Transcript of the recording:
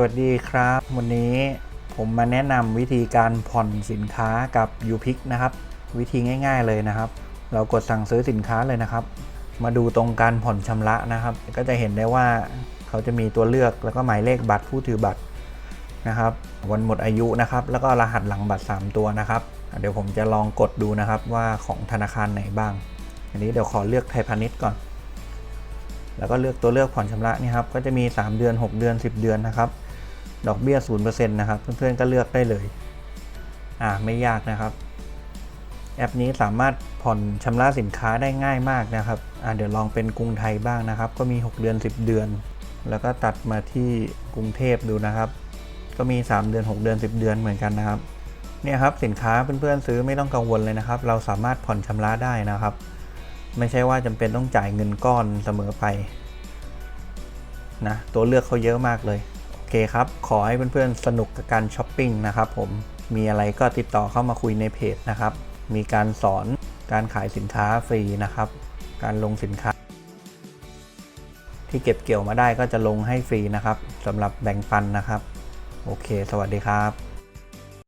สวัสดีครับ วันนี้ผมมาแนะนำวิธีการผ่อนสินค้ากับ u p i c นะครับ วิธีง่ายๆเลยนะครับ เรากดสั่งซื้อสินค้าเลยนะครับ มาดูตรงการผ่อนชำระนะครับ ก็จะเห็นได้ว่าเขาจะมีตัวเลือกแล้วก็หมายเลขบัตรผู้ถือบัตรนะครับ วันหมดอายุนะครับ แล้วก็รหัสหลังบัตร 3 ตัวนะครับ เดี๋ยวผมจะลองกดดูนะครับว่าของธนาคารไหนบ้าง อันนี้เดี๋ยวขอเลือกไทยพาณิชย์ก่อนแล้วก็เลือกตัวเลือกผ่อนชำระนี่ครับ ก็จะมี 3 เดือน 6 เดือน 10 เดือนนะครับ ดอกเบี้ย 0%นะครับ เพื่อนๆ ก็เลือกได้เลย อ่า ไม่ยากนะครับ แอปนี้สามารถผ่อนชำระสินค้าได้ง่ายมากนะครับ อ่า เดี๋ยวลองเป็นกรุงไทยบ้างนะครับ ก็มี 6 เดือน 10 เดือน แล้วก็ตัดมาที่กรุงเทพดูนะครับ ก็มี 3 เดือน 6 เดือน 10 เดือนเหมือนกันนะครับ เนี่ยครับ สินค้าเพื่อนๆ ซื้อไม่ต้องกังวลเลยนะครับ เราสามารถผ่อนชำระได้นะครับ ไม่ใช่ว่าจำเป็นต้องจ่ายเงินก้อนเสมอไป นะ ตัวเลือกเขาเยอะมากเลย เคครับ ขอให้เพื่อนๆ สนุกกับการช้อปปิ้งนะครับผม มีอะไรก็ติดต่อเข้ามาคุยในเพจนะครับ มีการสอนการขายสินค้าฟรีนะครับ การลงสินค้า ที่เก็บเกี่ยวมาได้ก็จะลงให้ฟรีนะครับสำหรับแบ่งปันนะครับ โอเค สวัสดีครับ